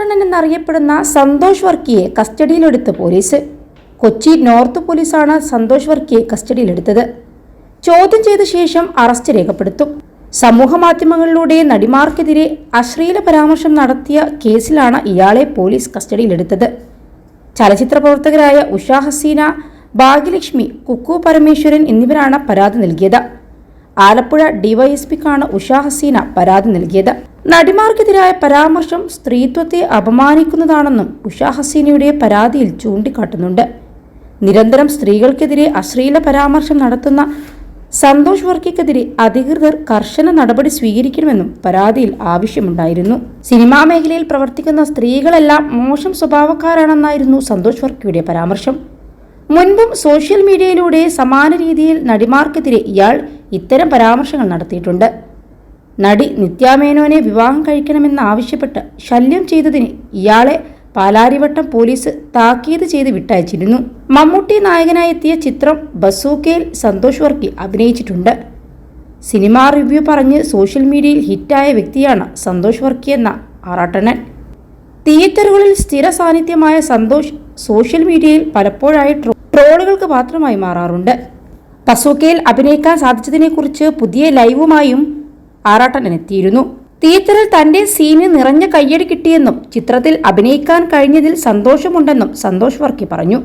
ആറാട്ടണ്ണൻ എന്നറിയപ്പെടുന്ന സന്തോഷ് വർക്കിയെ കസ്റ്റഡിയിലെടുത്ത് police. Kochi north പോലീസാണ് സന്തോഷ് വർക്കിയെ കസ്റ്റഡിയിലെടുത്തത്. ചോദ്യം ചെയ്ത ശേഷം അറസ്റ്റ് രേഖപ്പെടുത്തും. സമൂഹ മാധ്യമങ്ങളിലൂടെ നടിമാർക്കെതിരെ അശ്ലീല പരാമർശം നടത്തിയ കേസിലാണ് ഇയാളെ പോലീസ് കസ്റ്റഡിയിലെടുത്തത്. ചലച്ചിത്ര പ്രവർത്തകരായ ഉഷ ഹസീന ഭാഗ്യലക്ഷ്മി കുക്കു പരമേശ്വരൻ എന്നിവരാണ് പരാതി നൽകിയത്. ആലപ്പുഴ ഡിവൈഎസ്പിക്കാണ് ഉഷാ ഹസീന പരാതി നൽകിയത്. നടിമാർക്കെതിരായ പരാമർശം സ്ത്രീത്വത്തെ അപമാനിക്കുന്നതാണെന്നും ഉഷാ ഹസീനയുടെ പരാതിയിൽ ചൂണ്ടിക്കാട്ടുന്നുണ്ട്. നിരന്തരം സ്ത്രീകൾക്കെതിരെ അശ്ലീല പരാമർശം നടത്തുന്ന സന്തോഷ് വർക്കിക്കെതിരെ അധികൃതർ കർശന നടപടി സ്വീകരിക്കണമെന്നും പരാതിയിൽ ആവശ്യമുണ്ടായിരുന്നു. സിനിമാ മേഖലയിൽ പ്രവർത്തിക്കുന്ന സ്ത്രീകളെല്ലാം മോശം സ്വഭാവക്കാരാണെന്നായിരുന്നു സന്തോഷ് വർക്കിയുടെ പരാമർശം. മുൻപും സോഷ്യൽ മീഡിയയിലൂടെ സമാന രീതിയിൽ നടിമാർക്കെതിരെ ഇയാൾ ഇത്തരം പരാമർശങ്ങൾ നടത്തിയിട്ടുണ്ട്. നടി നിത്യാമേനോനെ വിവാഹം കഴിക്കണമെന്നാവശ്യപ്പെട്ട് ശല്യം ചെയ്തതിന് ഇയാളെ പാലാരിവട്ടം പോലീസ് താക്കീത് ചെയ്ത് വിട്ടയച്ചിരുന്നു. മമ്മൂട്ടി നായകനായി എത്തിയ ചിത്രം ബസൂക്കയിൽ സന്തോഷ് വർക്കി അഭിനയിച്ചിട്ടുണ്ട്. സിനിമാ റിവ്യൂ പറഞ്ഞ് സോഷ്യൽ മീഡിയയിൽ ഹിറ്റായ വ്യക്തിയാണ് സന്തോഷ് വർക്കി എന്ന ആറാട്ടണൻ തിയേറ്ററുകളിൽ സ്ഥിര സാന്നിധ്യമായ സന്തോഷ് സോഷ്യൽ മീഡിയയിൽ പലപ്പോഴായി ട്രോളുകൾക്ക് മാത്രമായി മാറാറുണ്ട്. പസൂക്കയിൽ അഭിനയിക്കാൻ സാധിച്ചതിനെക്കുറിച്ച് പുതിയ ലൈവുമായും ആറാട്ടനെത്തിയിരുന്നു തിയേറ്ററിൽ തന്റെ സീന് നിറഞ്ഞ കയ്യടി കിട്ടിയെന്നും ചിത്രത്തിൽ അഭിനയിക്കാൻ കഴിഞ്ഞതിൽ സന്തോഷമുണ്ടെന്നും സന്തോഷ് വർക്കി പറഞ്ഞു.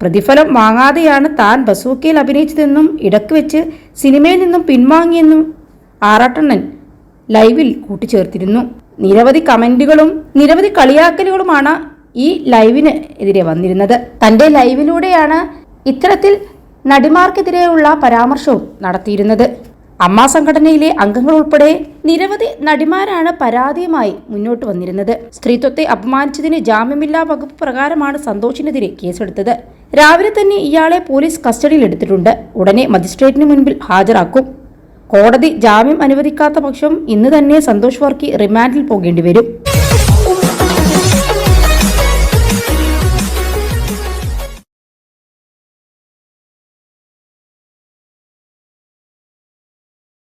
പ്രതിഫലം വാങ്ങാതെയാണ് താൻ ബസൂക്കയിൽ അഭിനയിച്ചതെന്നും ഇടയ്ക്ക് വെച്ച് സിനിമയിൽ നിന്നും പിൻവാങ്ങിയെന്നും ആറാട്ടണ്ണൻ ലൈവിൽ കൂട്ടിച്ചേർത്തിരുന്നു. നിരവധി കമന്റുകളും നിരവധി കളിയാക്കലുകളുമാണ് ഈ ലൈവിന് എതിരെ വന്നിരുന്നത്. തന്റെ ലൈവിലൂടെയാണ് ഇത്തരത്തിൽ നടിമാർക്കെതിരെയുള്ള പരാമർശവും നടത്തിയിരുന്നത്. അമ്മ സംഘടനയിലെ അംഗങ്ങൾ ഉൾപ്പെടെ നിരവധി നടിമാരാണ് പരാതിയുമായി മുന്നോട്ട് വന്നിരുന്നത്. സ്ത്രീത്വത്തെ അപമാനിച്ചതിന് ജാമ്യമില്ലാ വകുപ്പ് പ്രകാരമാണ് സന്തോഷിനെതിരെ കേസെടുത്തത്. രാവിലെ തന്നെ ഇയാളെ പോലീസ് കസ്റ്റഡിയിൽ എടുത്തിട്ടുണ്ട്. ഉടനെ മജിസ്ട്രേറ്റിന് മുൻപിൽ ഹാജരാക്കും. കോടതി ജാമ്യം അനുവദിക്കാത്ത പക്ഷം ഇന്ന് തന്നെ സന്തോഷ് വർക്കി റിമാൻഡിൽ പോകേണ്ടി വരും.